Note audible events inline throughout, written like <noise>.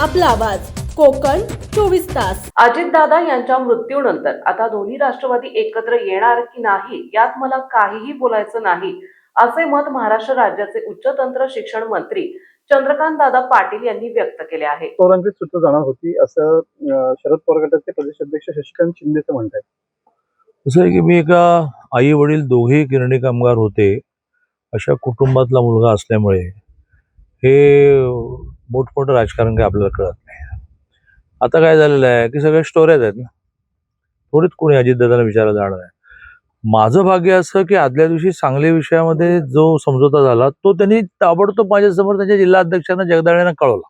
आपला आवाज. कोकण चोवीस तास. अजितदादा यांच्या मृत्यूनंतर आता दोन्ही राष्ट्रवादी एकत्र येणार की नाही यात मला काहीही बोलायचं नाही असे मत महाराष्ट्र राज्याचे उच्चतंत्र शिक्षण मंत्री चंद्रकांत दादा पाटील यांनी व्यक्त केले आहे. पवारांची सुद्धा जाणार होती असं शरद पवार गटाचे प्रदेशाध्यक्ष शशिकांत शिंदेचं म्हणतात असं आहे की मी एका आई वडील दोघेही गिरणी कामगार होते अशा कुटुंबातला मुलगा असल्यामुळे हे मोठमोठं राजकारण काय आपल्याला कळत नाही. आता काय झालेलं आहे की सगळ्या स्टोऱ्याच आहेत ना. थोडीच कोणी अजितदादाला विचारायला जाणार आहे. माझं भाग्य असं की आदल्या दिवशी सांगली विषयामध्ये जो समझोता झाला तो त्यांनी ताबडतोब माझ्यासमोर त्यांच्या जिल्हा अध्यक्षांना जगदाळ्यांना कळवला.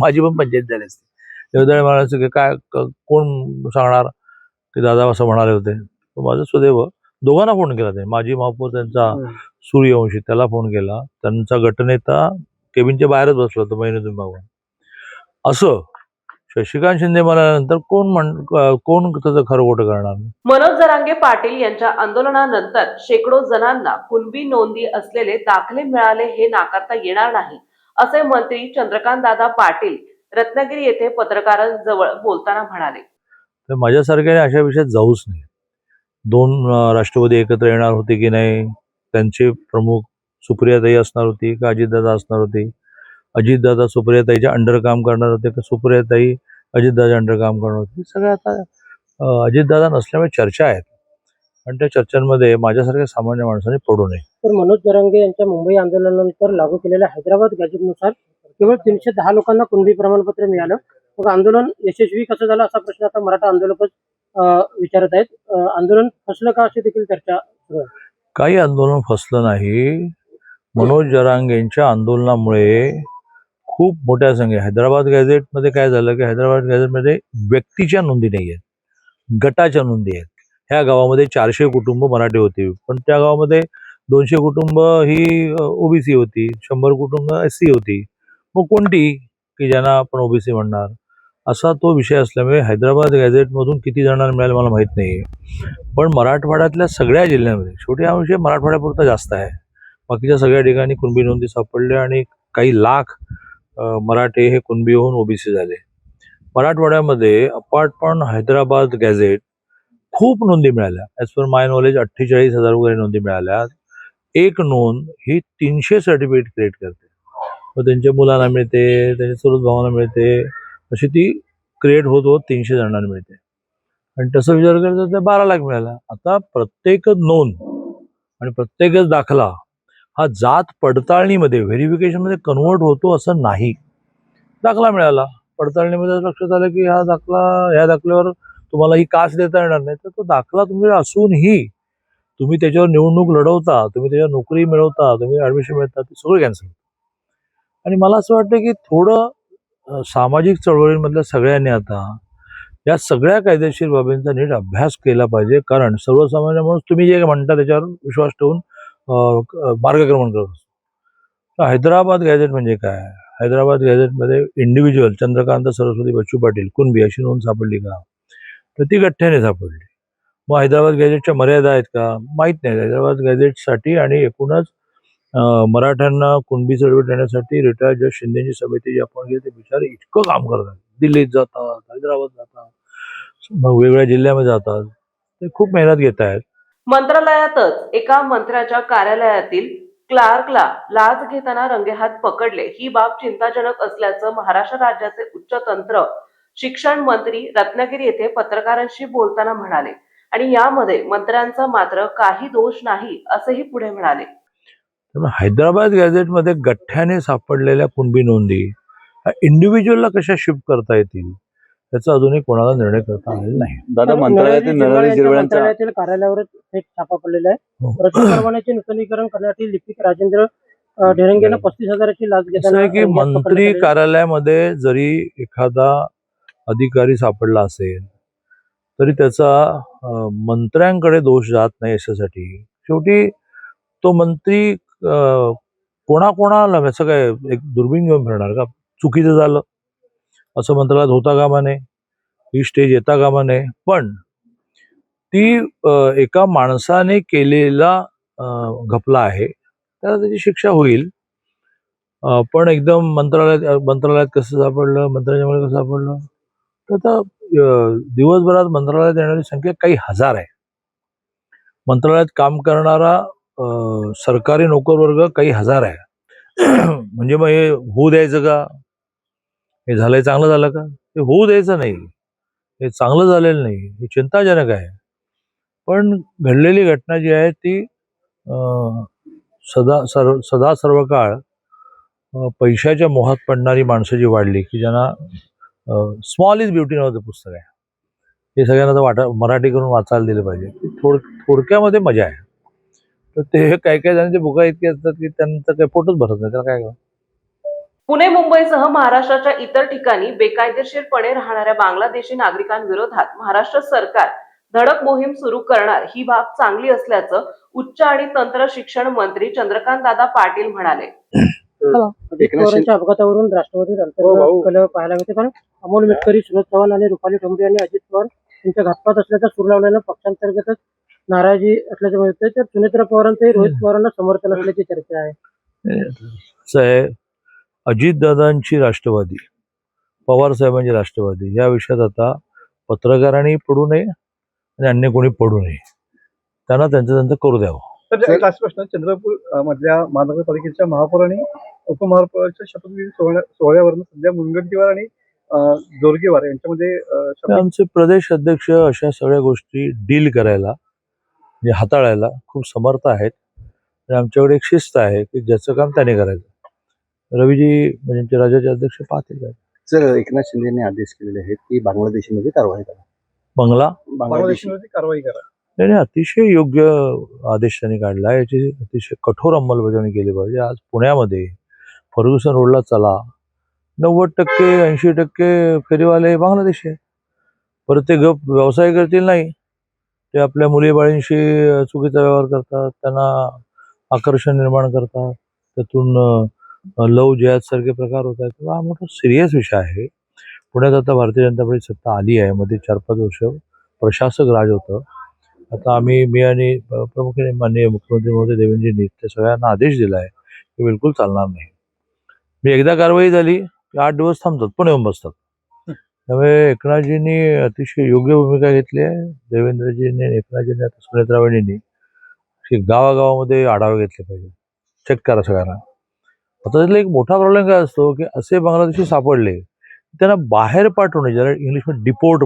माझी पण पंचायत झाली असती. जगदाळे म्हणायचं की काय कोण सांगणार? की दादा असं म्हणाले होते. माझं सुदैव दोघांना फोन केला त्यांनी. माजी महापौर त्यांचा. सूर्यवंशी त्याला फोन केला. त्यांचा गटनेता केबिनच्या बाहेरच बसला होता महिन्यातून मागून. असं शशिकांत शिंदे म्हणाल्यानंतर कोण म्हण कोण त्याचं खरं खोटं करणार? मनोज जरांगे पाटील यांच्या आंदोलनानंतर शेकडो जणांना कुणबी नोंदी असलेले दाखले मिळाले हे नाकारता येणार नाही असे मंत्री चंद्रकांत दादा पाटील रत्नागिरी येथे पत्रकारांजवळ बोलताना म्हणाले. तर माझ्यासारख्याने अशा विषयात जाऊच नाही दोन राष्ट्रवादी एकत्र येणार होते की नाही त्यांचे प्रमुख सुप्रियाताई असणार होती का अजितदादा असणार होते? अजितदादा सुप्रियाताईच्या अंडर काम करणार होते का सुप्रियाताई अजितदादा अंडर काम करणार होते? हे सगळं आता अजितदादा नसल्यामुळे चर्चा आहेत. आणि त्या चर्चांमध्ये माझ्यासारख्या सामान्य माणसाने पडू नये. तर मनोज जरांगे यांच्या मुंबई आंदोलनानंतर लागू केलेल्या हैदराबाद गॅजेटनुसार केवळ तीनशे दहा लोकांना कुणबी प्रमाणपत्र मिळालं. मग आंदोलन यशस्वी कसं झालं असा प्रश्न आता मराठा आंदोलकच विचारत आहेत. आंदोलन फसलं का अशी देखील चर्चा काही आंदोलन फसलं नाही. मनोज जरांगेंच्या आंदोलनामुळे खूप मोठ्या संख्ये हैदराबाद गॅझेटमध्ये काय झालं की हैदराबाद गॅझेटमध्ये व्यक्तीच्या नोंदी नाही आहेत गटाच्या नोंदी आहेत. ह्या गावामध्ये चारशे कुटुंब मराठी होती पण त्या गावामध्ये दोनशे कुटुंब ही ओबीसी होती शंभर कुटुंब एस सी होती. मग कोणती की ज्यांना आपण ओबीसी म्हणणार? असा तो विषय असल्यामुळे हैदराबाद गॅझेटमधून किती जणांना मिळालं मला माहीत नाही पण मराठवाड्यातल्या सगळ्या जिल्ह्यांमध्ये शेवटी हा विषय मराठवाड्यापुरता जास्त आहे. बाकीच्या सगळ्या ठिकाणी कुणबी नोंदी सापडल्या आणि काही लाख मराठे हे कुणबी होऊन ओबीसी झाले. मराठवाड्यामध्ये अपार्ट पण हैदराबाद गॅझेट खूप नोंदी मिळाल्या. ॲज पर माय नॉलेज अठ्ठेचाळीस हजार वगैरे नोंदी मिळाल्या. एक नोंद ही तीनशे सर्टिफिकेट क्रिएट करते. मग त्यांच्या मुलांना मिळते त्यांच्या चुलत भावांना मिळते. अशी ती क्रिएट होत होत तीनशे जणांना मिळते. आणि तसं विचार केला तर बारा लाख मिळाला. आता प्रत्येक नोंद आणि प्रत्येकच दाखला हा जात पडताळणीमध्ये व्हेरिफिकेशनमध्ये कन्वर्ट होतो असं नाही. दाखला मिळाला. पडताळणीमध्ये लक्षात आलं की हा दाखला ह्या दाखल्यावर तुम्हाला ही कास देता येणार नाही. तर तो दाखला तुम्ही असूनही तुम्ही त्याच्यावर निवडणूक लढवता तुम्ही त्याच्यावर नोकरी मिळवता तुम्ही ॲडमिशन मिळता ते सगळं कॅन्सल आणि मला असं वाटतं की थोडं सामाजिक चळवळींमधल्या सगळ्यांनी आता या सगळ्या कायदेशीर बाबींचा नीट अभ्यास केला पाहिजे. कारण सर्वसामान्य माणूस तुम्ही जे म्हणता त्याच्यावर विश्वास ठेवून मार्गक्रमण करत असतो. हैदराबाद गॅझेट म्हणजे काय? हैदराबाद गॅझेटमध्ये इंडिव्हिज्युअल चंद्रकांत सरस्वती बच्चू पाटील कुणबी अशी नोंद सापडली का? तर ती गठ्ठ्याने सापडली. मग हैदराबाद गॅझेटच्या मर्यादा आहेत का? माहीत नाही. हैदराबाद गॅझेटसाठी आणि एकूणच मराठ्यांना कुणबी चळवळ देण्यासाठी रिटायर्ड जज शिंदेची समिती जी आपण घेते ते बिचारे इतकं काम करतात. दिल्लीत जातात हैदराबाद जातात मग वेगवेगळ्या जिल्ह्यामध्ये जातात. ते खूप मेहनत घेत आहेत मंत्रालयातच एका मंत्र्याच्या कार्यालयातील क्लार्कला लाच घेताना रंगेहात पकडले. ही बाब चिंताजनक असल्याचं महाराष्ट्र राज्याचे उच्च तंत्र शिक्षण मंत्री रत्नागिरी येथे पत्रकारांशी बोलताना म्हणाले आणि यामध्ये मंत्र्यांचा मात्र काही दोष नाही असेही पुढे म्हणाले. हैदराबाद गॅझेटमध्ये गठ्ठ्याने सापडलेल्या कुणबी नोंदी इंडिव्हिज्युअलला कशा शिफ्ट करता येतील? याचा अजूनही कोणाला निर्णय करता आलेला नाही. दादा तर मंत्रालयातील नरहरी मंत्रालयातील कार्यालयावर थेट छापा पडलेला आहे. हो. परवान्याचे नूतनीकरण करण्यासाठी लिपिक राजेंद्र अं, ढेरंगेनं पस्तीस हजाराची लाच असं घेताना आहे की मंत्री पकडण्यात आले. कार्यालयामध्ये जरी एखादा अधिकारी सापडला असेल तरी त्याचा अं, मंत्र्यांकडे दोष जात नाही याच्यासाठी. शेवटी तो मंत्री अं, कोणाकोणाला असं काय एक दुर्बीण घेऊन फिरणार का? चुकीचं झालं. असं मंत्रालयात होता कामा नये. ही स्टेज येता कामा नये. पण ती एका माणसाने केलेला घपला आहे. त्याला त्याची शिक्षा होईल. पण एकदम मंत्रालयात मंत्रालयात कसं सापडलं मंत्रालयामध्ये कसं सापडलं? तर आता दिवसभरात मंत्रालयात येणारी संख्या काही हजार आहे. मंत्रालयात काम करणारा सरकारी नोकर वर्ग काही हजार आहे. <clears throat> म्हणजे मग हे होऊ द्यायचं का? हे झालंय चांगलं झालं का? ते होऊ द्यायचं नाही. हे चांगलं झालेलं नाही. हे चिंताजनक आहे. पण घडलेली घटना जी आहे ती सदा सर्व सदा सर्व काळ पैशाच्या मोहात पडणारी माणसं जी वाढली की ज्यांना स्मॉल इज ब्युटी नावाचं पुस्तक आहे. हे सगळ्यांना तर वाटा मराठी करून वाचायला दिलं पाहिजे. थोड थोडक्यामध्ये मजा आहे. तर ते काही काही जणांचे बुका इतके असतात की त्यांचं काही पोटच भरत नाही. त्याला काय पुणे मुंबईसह महाराष्ट्राच्या इतर ठिकाणी बेकायदेशीरपणे राहणाऱ्या बांगलादेशी नागरिकांविरोधात महाराष्ट्र सरकार धडक मोहीम सुरू करणार ही बाब चांगली असल्याचं उच्च आणि तंत्र शिक्षण मंत्री चंद्रकांत दादा पाटील म्हणाले. अपघातावरून राष्ट्रवादी हो, पाहायला मिळते. कारण अमोल मिटकरी सुरज चव्हाण आणि रुपाली ठोंबरे यांनी अजित पवार यांच्या घातपात असल्याचा सूर लावल्यानं पक्षांतर्गतच नाराजी असल्याचं मिळतंय तर सुनेत्रा पवारांचंही रोहित पवारांना समर्थन असल्याची चर्चा आहे. अजितदादांची राष्ट्रवादी पवार साहेबांची राष्ट्रवादी. या विषयात आता पत्रकारांनी पडू नये आणि अन्य कोणी पडू नये. त्यांना त्यांचं त्यांचं करू द्यावं. लास्ट प्रश्न चंद्रपूर मधल्या महानगरपालिकेच्या महापौर आणि उपमहापौराच्या शपथविधी सोहळ्या- सोहळ्यावरून सध्या मुनगंटीवार आणि जोरगेवार यांच्यामध्ये आमचे प्रदेश अध्यक्ष अशा सगळ्या गोष्टी डील करायला म्हणजे हाताळायला खूप समर्थ आहेत. आणि आमच्याकडे एक शिस्त आहे की ज्याचं काम त्याने करायचं. रवीजी म्हणजे राज्याचे अध्यक्ष पाहतील काय? सर एकनाथ शिंदेने आदेश केलेले आहेत की बांगलादेशीमध्ये कारवाई करा. बंगला? बांगलादेशी बांगलादेशमध्ये कारवाई करा. नाही नाही, अतिशय योग्य आदेश त्यांनी काढला याची अतिशय कठोर अंमलबजावणी केली पाहिजे. आज पुण्यामध्ये फर्ग्युसन रोडला चला. नव्वद टक्के ऐंशी टक्के फेरीवाले बांगलादेशी आहे परत ते गप व्यवसाय करतील नाही. ते आपल्या मुलीबाळींशी चुकीचा व्यवहार करतात त्यांना आकर्षण निर्माण करतात. त्यातून लव जिहाद प्रकार होत आहेत. हा मोठा सिरियस विषय आहे. पुण्यात आता भारतीय जनता पार्टी सत्ता आली आहे. मध्ये चार पाच वर्ष प्रशासक राज होतं. आता आम्ही मी आणि प्रमुखाने माननीय मुख्यमंत्री महोदय देवेंद्रजींनी त्या सगळ्यांना आदेश दिला आहे की बिलकुल चालणार नाही. मी एकदा कारवाई झाली की आठ दिवस थांबतात पण येऊन बसतात. त्यामुळे एकनाथजींनी अतिशय योग्य भूमिका घेतली आहे. देवेंद्रजींनी एकनाथजींनी आता सुनेत्रावाणींनी की गावागावामध्ये आढावे घेतले पाहिजे. चेक करा सगळ्यांना. आता एक मोठा प्रॉब्लेम काय असतो की असे बांगलादेशी सापडले त्यांना बाहेर पाठवणे डिपोर्ट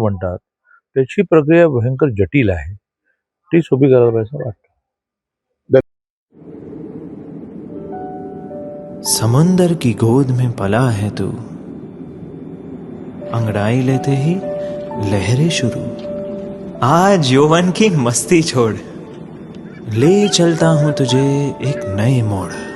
त्याची प्रक्रिया भयंकर जटिल आहे. ती सोपी वाटतं. समुंदर की गोद में पला है तू। अंगड़ाई लेते ही लहरें शुरू। आज यौवन की मस्ती छोड़। ले चलता हूँ तुझे एक नए मोड़।